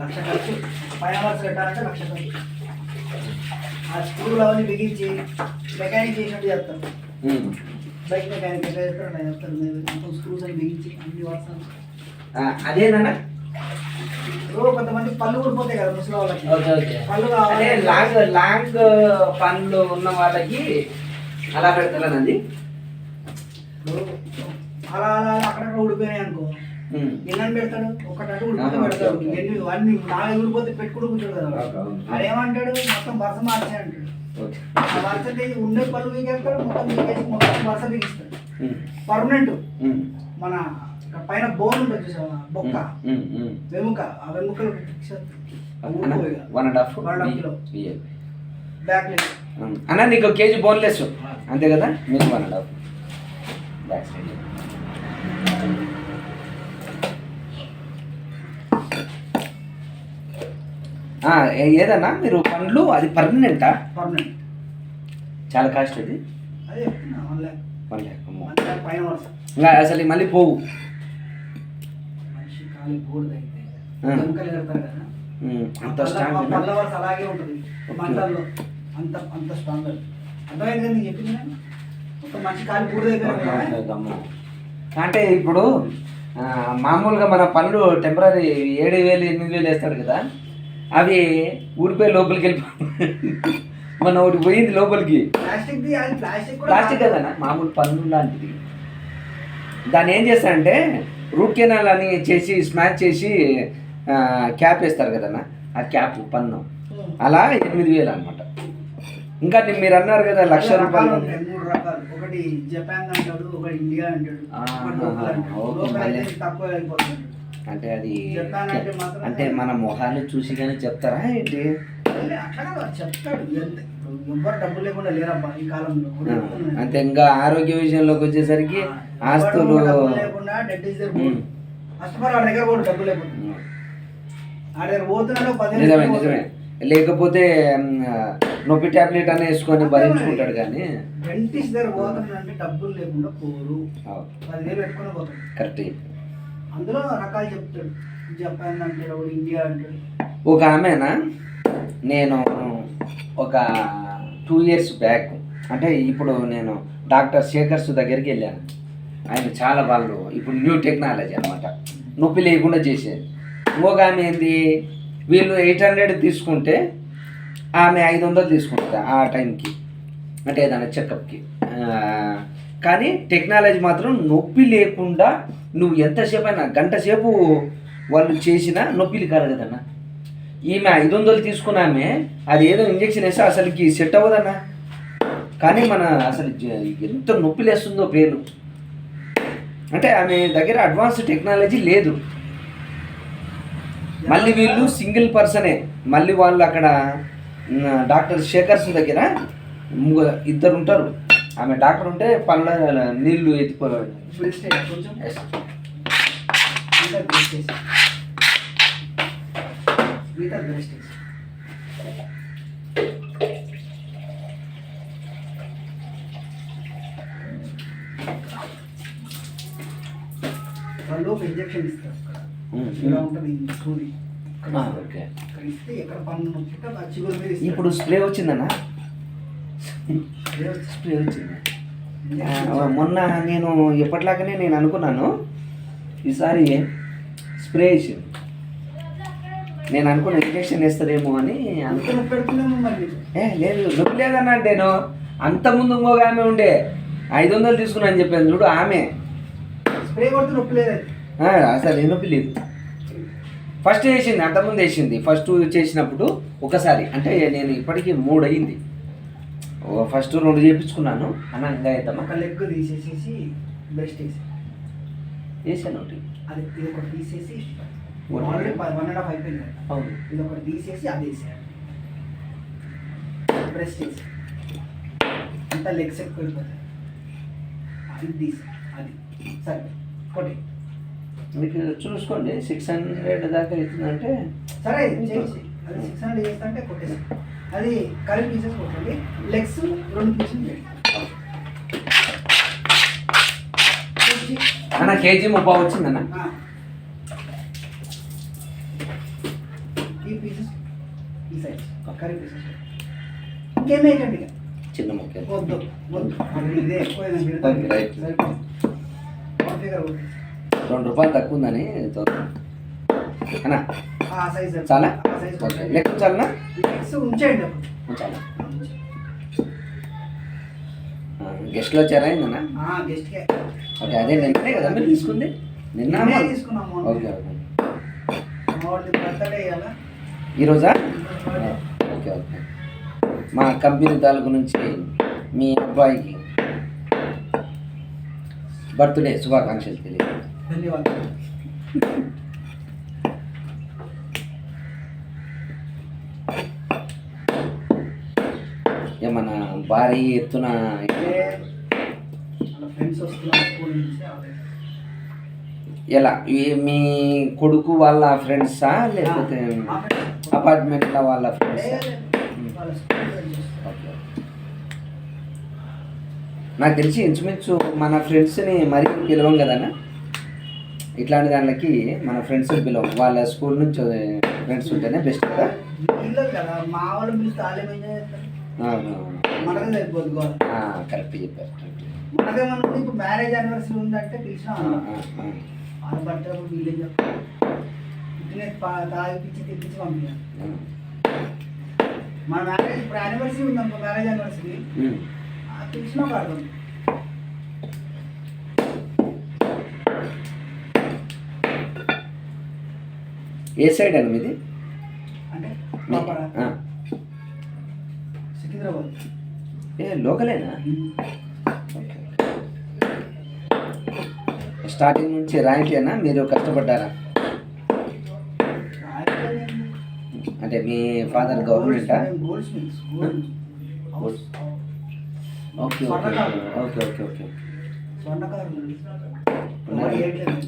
లక్ష ఖర్చు. పైన వరుస పెట్టాలంటే లక్ష ఖర్చు. ఆ స్క్రూలు అవన్నీ బిగించి మెకానిక్ చేసినట్టు చేస్తారు ఉమ్. బైక్ మెకానిక్ ఎట్లా చేస్తారు నేను చెప్తాను. మొత్తం స్క్రూస్ అన్ని బిగించి అన్ని ఆ, అదేనా కొంతమంది పళ్ళు ఊడిపోతాయి కదా ముసలి వాళ్ళకి. పళ్ళు కావాలి లాంగ్ లాంగ్ పనులు ఉన్న వాళ్ళకి అలా పెడతానండి అలా అలా అక్కడక్కడ ఊడిపోయినాయి అనుకో. ఎన్ని పెడతాడు ఊడిపోతే ఆహా, పెడతాడు. ఎన్ని అన్ని నాలుగు ఊడిపోతే పెట్టుకుంటూ కూర్చోడు కదా. అదేమంటాడు మొత్తం వరుస మార్చే అంటాడు. ఆ వరుస ఉండే పళ్ళు బిగేస్తాడు మొత్తం బిగేసి మొత్తం వరుస బిగిస్తాడు పర్మనెంట్. మన పైన బోన్ ఉంటుంది చూసావా? బొక్క. వెముక ఆ వెముకలు one and half kilo. Back leg అన్న నీకు కేజీ బోన్లెస్ అంతే కదా? మీకు one and half back side ఆ, ఏ- ఏదన్నా మీరు పండ్లు అది పర్మనెంటా పర్మనెంట్ చాలా కాస్ట్ అది వన్ ల్యాక్ ఇంకా అసలు మళ్ళీ పోవు. అంత అలాగే ఉంటుంది. అంత అంత అర్థమైంది చెప్పింది మనిషి కాలి అంటే ఇప్పుడు మామూలుగా మన పనులు టెంపరీ ఏడు వేలు ఎనిమిది వేలు వేస్తాడు కదా? అవి ఊడిపోయి లోపలికి వెళ్ళిపో. మన ఒకటి పోయింది లోపలికి. ప్లాస్టిక్ ది అది ప్లాస్టిక్ కూడా ప్లాస్టిక్ కదనా మామూలు పన్ను లాంటిది. దాన్ని ఏం చేస్తారంటే రూట్ కెనాల్ అని చేసి స్మాచ్ చేసి క్యాప్ వేస్తారు కదన్నా ఆ క్యాప్ పన్ను. అలా ఎనిమిది వేలు అనమాట ఇంకా మీరు అన్నారు కదా లక్ష రూపాయలు ఒకటి జపాన్ అంటాడు ఒకటి ఇండియా అంటాడు అంటే అది అంటే అంటే మన మొహాన్ని చూసి కానీ చెప్తారా ఏంటి? అట్లా వాడు చెప్తాడు. డబ్బులు లేకుండా లేరబ్బా ఈ కాలంలో. అంతే ఇంకా ఆరోగ్య విషయంలోకి వచ్చేసరికి ఆస్తులు లేకుండా dead is there um. Customer వాడి దగ్గర కూడా డబ్బులు లేకుండా. ఆడ దగ్గర పోతున్నాడు పదిహేను నిజమే వేలు నిజమే. లేకపోతే నొప్పి టాబ్లెట్ అని వేసుకొని భరించుకుంటాడు కానీ. డెంటిస్ట్ దగ్గర పోతున్నాడు అంటే డబ్బులు లేకుండా పోరు. పదివేలు పెట్టుకొని పోతాడు. కరెక్ట్. అందులో రకాలు చెప్తాడు. జపాన్ అంటాడు ఒకడు ఇండియా అంటాడు ఒక ఆమెనా? నేను ఒక టూ ఇయర్స్ బ్యాక్ అంటే ఇప్పుడు నేను డాక్టర్ శేఖర్స్ దగ్గరికి వెళ్ళాను. ఆయన చాలా వాళ్ళు ఇప్పుడు న్యూ టెక్నాలజీ అనమాట నొప్పి లేకుండా చేసేది ఇంకొక ఆమె ఏంది? వీళ్ళు ఎయిట్ హండ్రెడ్ తీసుకుంటే ఆమె ఐదు వందలు తీసుకుంటుంది ఆ టైంకి. అంటే ఏదైనా చెకప్కి. కానీ టెక్నాలజీ మాత్రం నొప్పి లేకుండా నువ్వు ఎంతసేపు అయినా గంట సేపు వాళ్ళు చేసినా నొప్పిలు కాదు ఈమె ఐదు వందలు తీసుకున్నామే అది ఏదో ఇంజక్షన్ వేస్తే అసలుకి సెట్ అవ్వదన్నా. కానీ మన అసలు ఎంత నొప్పి లేస్తుందో పేరు. అంటే ఆమె దగ్గర అడ్వాన్స్ టెక్నాలజీ లేదు. మళ్ళీ వీళ్ళు సింగిల్ పర్సనే. మళ్ళీ వాళ్ళు అక్కడ డాక్టర్ శేఖర్స్ దగ్గర ముగ్గురు ఇద్దరు ఉంటారు. ఆమె డాక్టర్ ఉంటే పనుల నీళ్ళు వాళ్ళు ఒక ఇంజక్షన్ ఇస్తారు ఇలా ఉంటుంది సూది ఇక్కడ ఇస్తారు. ఓకే ఇక్కడ ఇస్తే ఎక్కడ ఇస్తారు. ఇప్పుడు స్ప్రే వచ్చిందన్నా? స్ప్రే వచ్చింది మొన్న నేను ఎప్పటిలాగానే నేను అనుకున్నాను ఈసారి స్ప్రే వేసింది నేను అనుకున్న ఇంజక్షన్ వేస్తారేమో అని. ఏ లేదు నొప్పి లేదన్నా నేను అంత ముందు ఇంకొక ఆమె ఉండే ఐదు వందలు తీసుకున్నా అని చెప్పాను చూడు ఆమె. స్ప్రే కొడితే నొప్పి లేదు? అసలు నొప్పి లేదు. ఫస్ట్ వేసింది అంతకుముందు వేసింది ఫస్ట్ చేసినప్పుడు ఒకసారి అంటే నేను ఇప్పటికీ మూడు అయ్యింది ఫస్ట్ రెండు చేయించుకున్నాను అన్న ఇంకా అవుతామా ఒక లెగ్ తీసేసేసి బ్రెస్ట్ వేసి వేసాను ఒకటి. అది ఇది ఒకటి తీసేసి ఆల్రెడీ వన్ అండ్ హాఫ్ అయిపోయింది. అవును. ఇది ఒకటి తీసేసి అది వేసాడు బ్రెస్ట్ వేసి అంత లెగ్స్ ఎక్కువ అది తీసి అది. సరే. కొట్టి. మీకు చూసుకోండి సిక్స్ హండ్రెడ్ దాకా అవుతుందంటే సరే సిక్స్ హండ్రెడ్ చేస్తా అంటే కొట్టేసి అది కర్రీ పీసెస్ కొట్టండి లెగ్స్ రెండు పీసులు అన్న కేజీ ముప్పై వచ్చిందన్న. ఈ పీసెస్ ఈ సైజ్ కర్రీ పీసెస్ ఇంకేం వేయకండి చిన్న ముక్క వద్దు వద్దు. ఇదే రెండు రూపాయలు తక్కువ ఉందని అన్న చాలా? లెక్క చాలా చాలా గెస్ట్లు వచ్చారా గెస్ట్కే ఓకే అదే నిన్ననే కదా మీరు తీసుకుంది? నిన్న నిన్నే తీసుకున్నాము ఓకే ఓకే. ఈరోజా ఓకే ఓకే. మా కంపెనీ తాలూకు నుంచి మీ అబ్బాయికి బర్త్డే శుభాకాంక్షలు తెలియదు ధన్యవాదాలు ఏమన్నా భారీ ఎత్తున. ఎలా? మీ కొడుకు వాళ్ళ ఫ్రెండ్సా లేకపోతే. అపార్ట్మెంట్ల వాళ్ళ ఫ్రెండ్సా ఓకే. నాకు తెలిసి ఇంచుమించు మన ఫ్రెండ్స్ని మరీ పిలవం కదన్నా ఇట్లాంటి దానికి మన ఫ్రెండ్స్ పిలవం. వాళ్ళ స్కూల్ నుంచి ఫ్రెండ్స్ ఉంటేనే బెస్ట్ కదా? వీళ్ళు కదా మా వాళ్ళు పిలిస్తే వాళ్ళు ఏం ఎంజాయ్ చేస్తారు అవును మనకే సరిపోదు గోల్ కరెక్ట్ చెప్పారు. మనకేమన్నా ఇప్పుడు మ్యారేజ్ యానివర్సరీ ఉందంటే పిలిచిన. వాళ్ళ బర్త్డే అప్పుడు వీళ్ళేం చెప్తారు ఇట్లనే తాగిపించి తెప్పించి పంపించాలి ఆ. మన మ్యారేజ్ ఇప్పుడు యానివర్సరీ ఉందనుకో మ్యారేజ్ యానివర్సరీ. పిలిచిన కాదు ఏ సైడ్ అండి మీది అంటే. సికింద్రాబాద్ ఏ లోకలేనా. స్టార్టింగ్ నుంచి రాయితీనా మీరు కష్టపడ్డారా? అంటే మీ ఫాదర్ గవర్నమెంటా ఓకే ఓకే. ఓకే ఓకే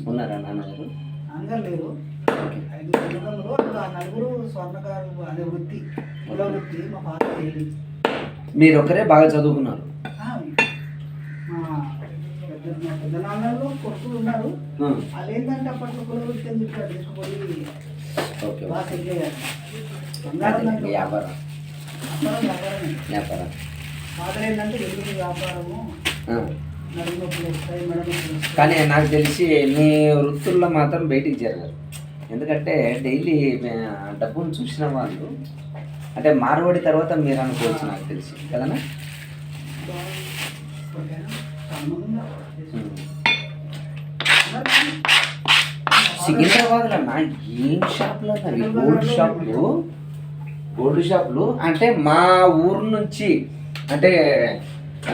ఉన్నారా? నాన్నగారు? లేరు ఐదు నలుగురు స్వర్ణకారులు అదే వృత్తి కుల వృత్తి మా ఫాదర్ మీరు ఒకరే బాగా చదువుకున్నారు. ఉన్నారు. అప్పట్లో అని తీసుకుపోయి బాగా సెటిల్ అయ్యారు. వ్యాపారం. వ్యాపారం. వ్యాపారమే? ఫాదర్ ఏంటంటే కానీ నాకు తెలిసి మీ వృత్తుల్లో మాత్రం బయటికి జరగరు ఎందుకంటే డైలీ డబ్బును చూసిన వాళ్ళు అంటే మార్వాడి తర్వాత మీరు అనుకోవచ్చు నాకు తెలిసి. కదనా? సికింద్రాబాద్లో అన్న ఏం షాప్లో గోల్డ్ షాపులు? గోల్డ్ షాప్లు? అంటే మా ఊరు నుంచి అంటే ఆ,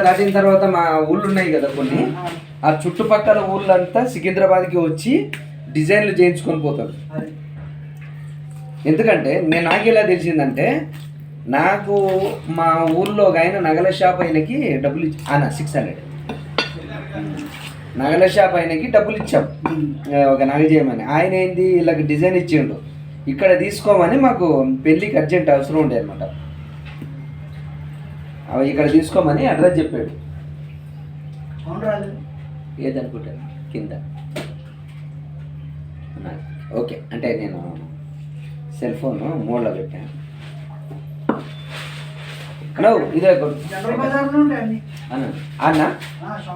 దాటిన తర్వాత మా ఊళ్ళు ఉన్నాయి కదా కొన్ని. ఆ చుట్టుపక్కల ఊళ్ళంతా సికింద్రాబాద్కి వచ్చి డిజైన్లు చేయించుకొని పోతారు. ఎందుకంటే నేను నాకు ఎలా తెలిసిందంటే నాకు మా ఊళ్ళో ఒక ఆయన నగల షాప్ ఆయనకి డబ్బులు ఇచ్చి అన్న సిక్స్ హండ్రెడ్ నగల షాప్ ఆయనకి డబ్బులు ఇచ్చాం. ఒక నగ చేయమని ఆయన ఏంది? వీళ్ళకి డిజైన్ ఇచ్చిండు. ఇక్కడ తీసుకోమని మాకు పెళ్ళికి అర్జెంట్ అవసరం ఉండే అనమాట అవి ఇక్కడ తీసుకోమని అడ్రస్ చెప్పాడు. ఏదనుకుంటాను కింద. ఓకే. అంటే నేను సెల్ ఫోన్ మోడ్లో పెట్టాను. హలో ఇదే అన్ని అన్న.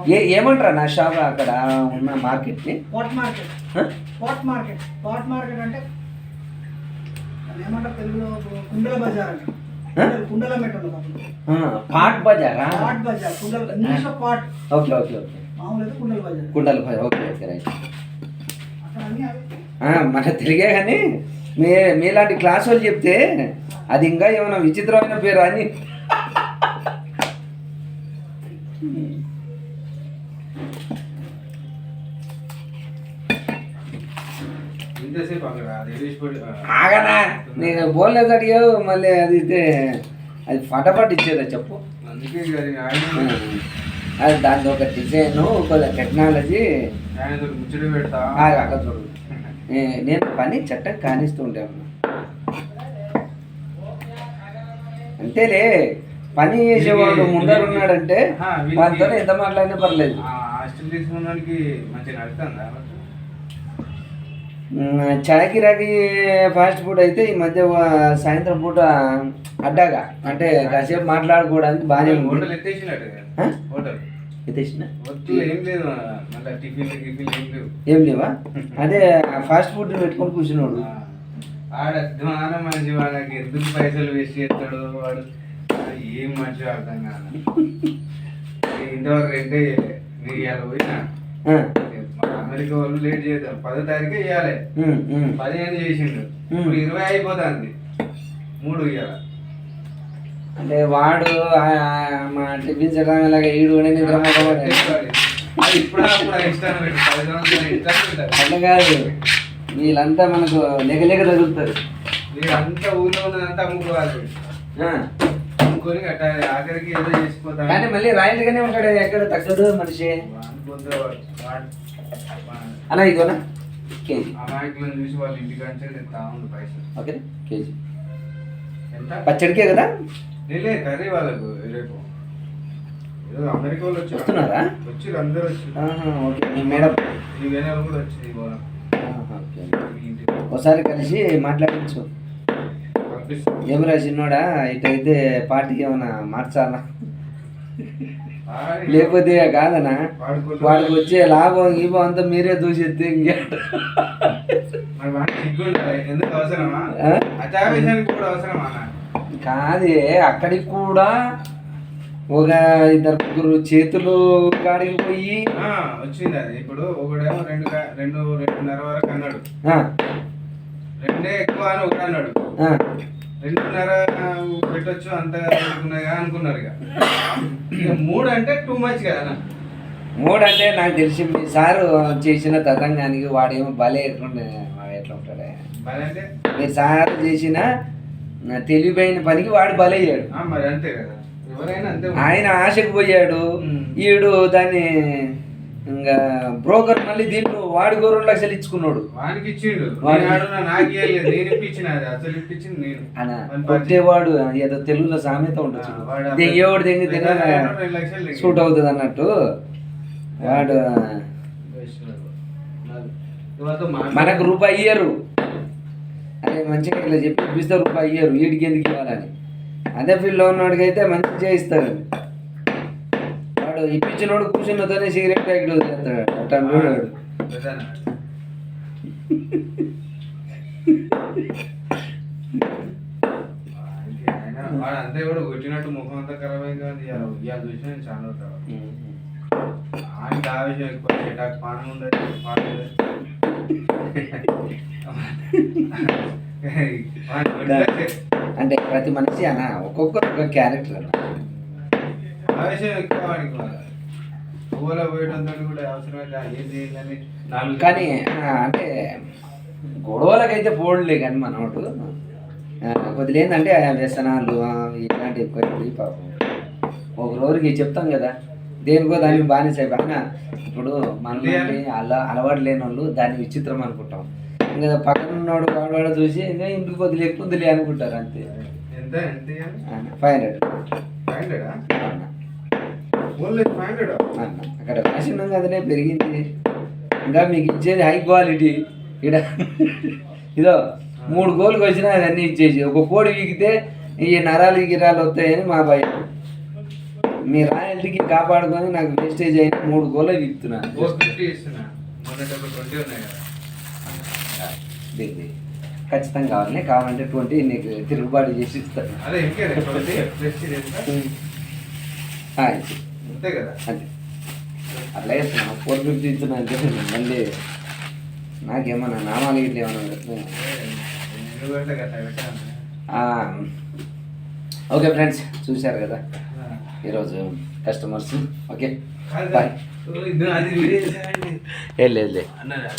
ఏ ఏమంటారా నా షాప్ అక్కడ ఉన్న మార్కెట్ని? Spot market. హ? Spot market. స్పాట్ మార్కెట్ అంటే ఏమంటారు తెలుగులో కుండల బజార్? కుండల మెట్ ఉండదు అప్పుడు. ఆ, పాట్ బజారా? పాట్ బజార్ కుండల ఇంగ్లీష్లో పాట్. Okay okay okay. మామూలు కుండల బజార్. కుండల బజార్ ఓకే ఓకే రైట్. మన తెలుగే కానీ మీ మీలాంటి క్లాస్ వాళ్ళు చెప్తే అది ఇంకా ఏమైనా విచిత్రమైన పేరు అని. ఆగనా? నేను బోన్లెస్ అడిగావు మళ్ళీ అది అది ఫటాఫట్ ఇచ్చేదా చెప్పు. అది దాని ఒక డిజైన్ ఒక టెక్నాలజీ. నేను పని చట్టం కానిస్తూ ఉంటాను అంతేలే పని చేసేవాడు ముందర ఉన్నాడంటే ఆ, వీళ్ళకి- వాళ్ళతో ఎంత మాట్లాడినా పర్లేదు. ఆ హాస్టల్ తీసుకున్న వాడికి మంచిగా నడుతుందా మ్, చాయ్ కిరాకి ఫాస్ట్ ఫుడ్ అయితే ఈ మధ్య సాయంత్రం పూట అడ్డాగా. అంటే కాసేపు మాట్లాడుకోవడానికి బాగానే హోటల్. ఏం లేవు. అదే ఫాస్ట్ ఫుడ్ పెట్టుకొని కూర్చున్నాడు. ఆడ అధ్వానం మనిషి వాళ్ళకి ఎందుకు పైసలు వేస్ట్ చేస్తాడు వాడు. ఏం మనిషి అర్థం కాదు ఇంతవరకు రెండే నేను ఇవాళ పోయినా? అమెరికా వాళ్ళు లేట్ చేద్దాం పదో తారీఖే ఇవ్వాలి. పదిహేను చేసిండు. ఇప్పుడు ఇరవై అయిపోతుంది. మూడు ఇవాళ అంటే వాడు మా టిఫిన్ చదవలాగా ఈడు కూడా నిద్ర అట్లా కాదు. వీళ్ళంతా మనకు లెగలేక తగులుతారు. వీళ్ళంతా ఊళ్ళో ఉన్నదంతా అమ్ముకోవాలి. అమ్ముకొని ఆఖరికి ఏదో కానీ మళ్ళీ రాయల్ గానే ఉంటాడు ఎక్కడ తగ్గదు మనిషి. అలా కేజీ. అమాయకులను చూసి వాళ్ళ పైసలు. Okay KG. ఎంత? పచ్చడికే కదా? నేలే కర్రీ వాళ్ళకు రేపు. ఏదో అమెరికా వాళ్ళు వచ్చారు. వస్తున్నారా? వచ్చి అందరూ వచ్చి ఓకే. మీ మేడం? ఈ వేరే. వాళ్ళు కూడా వచ్చింది ఇవాళ ఒకసారి కలిసి మాట్లాడించు. ఏమిరా చిన్నోడా ఇటైతే పార్టీకి ఏమైనా మార్చాలా? లేకపోతే కాదనా? వాడికి వచ్చే లాభం గీభం అంతా మీరే దూసేస్తే ఇంకే. మరి వాడికి సిగ్గు ఉండాలి. ఎందుకు అవసరమా? కూడా అవసరమా? కాదే అక్కడికి కూడా ఒక ఇద్దరు ముగ్గురు చేతులు కాడికి పోయి వచ్చింది అది. ఇప్పుడు ఒకడేమో రెండు రెండు రెండున్నర వరకు అన్నాడు. రెండే ఎక్కువ అని ఒకడు అన్నాడు. రెండున్నర పెట్టొచ్చు అంత అనుకున్నాగా అనుకున్నారు ఇక. ఇక మూడు అంటే టూ మచ్ కదా. మూడు అంటే నాకు తెలిసి మీ సారు చేసిన తతంగానికి వాడేమో భలే ఎట్లుండే ఎట్లా ఉంటాడే? మీరు సారు చేసిన నా తెలివైన పనికి వాడు బలయ్యాడు. మరి అంతే కదా. ఎవరైనా అంతే. ఆయన ఆశకు పోయాడు. ఈడు దాన్ని ఇంకా బ్రోకర్ మళ్ళీ దీంట్లో వాడి గో రెండు లక్షలు ఇచ్చుకున్నాడు. వానికి ఇచ్చిండు. వాడికి- ఇవ్వలేదు నేను ఇప్పించిన అసలు ఇప్పించింది నేను. కొట్టేవాడు ఏదో తెలుగులో సామెత ఉండొచ్చు దెంగేవాడు దెంగి దెంగి. సూట్ అవుతుంది అన్నట్టు. వాడు. మనకు రూపాయి ఇయ్యరు. అదే మంచిగా ఇట్లా చెప్పి ఇప్పిస్తే రూపాయి ఇయ్యరు. వీడికి ఎందుకు ఇవ్వాలని? అదే ఫీల్డ్లో ఉన్నవాడికి అయితే మంచిగా చేయిస్తారు. వాడు ఇప్పించినోడు కూర్చున్నతోనే సిగరెట్ ప్యాకెట్ వదిలేస్తాడు. అట్లా వాడు. అంతే కూడా కొట్టినట్టు ముఖం అంతా ఖరాబ్ అయింది కానీ ఇవాళ చూసిన నేను చాలా ఉంటాను ఆయనకి ఆవేశం ఎక్కువ పానం ఉండదు పానం. అంటే ప్రతి మనిషి అన్న ఒక్కొక్కరు ఒక క్యారెక్టర్ అన్న. కానీ అంటే గొడవలకైతే పోడలే కానీ మనోడు. కొద్దిగా ఏంటంటే వ్యసనాలు ఆ, ఇలాంటి ఎక్కువ పాపం. ఒక రోజుకి చెప్తాం కదా దేనికో దానికి బానిస అయిపోయినా ఇప్పుడు మనకి అలా అలవాటు లేని వాళ్ళు దాన్ని విచిత్రం అనుకుంటాం. ఇంకా పక్కన ఉన్నవాడు వాడు చూసి ఇంకా ఇంటికి కొద్దిగా ఎక్కువ వదిలే అనుకుంటారు అంతే. ఎంత? ఫైవ్ హండ్రెడ్ ఫైవ్ హండ్రెడా ఫైవ్ హండ్రెడ్ అక్కడ రాసిన కదనే పెరిగింది. ఇంకా మీకు ఇచ్చేది హై క్వాలిటీ ఇక్కడ ఇదో మూడు గోళ్ళకి వచ్చినా అన్నీ ఇచ్చేసి ఒక కోడి వీగితే ఈ నరాలు గిరాలు వస్తాయని మా భయం మీ రాయల్టీకి కాపాడుకొని నాకు వేస్టేజ్ అయిన మూడు గోళ్ళ ఫిఫ్టీ ఇస్తున్నా. ఖచ్చితంగా కావాలి కావాలంటే ట్వంటీ నీకు తిరుగుబాటు చేసి ఇస్తాను. అంతే కదా. అంతే. అట్లా చేస్తున్నా. ఫోర్ ఫిఫ్టీ ఇస్తున్నా అంటే మళ్ళీ నాకేమన్నా నామాలు ఇట్లా ఏమన్నా ఓకే ఫ్రెండ్స్ చూశారు కదా? ఈరోజు కస్టమర్స్ ఓకే బాయ్ లేదు లేదు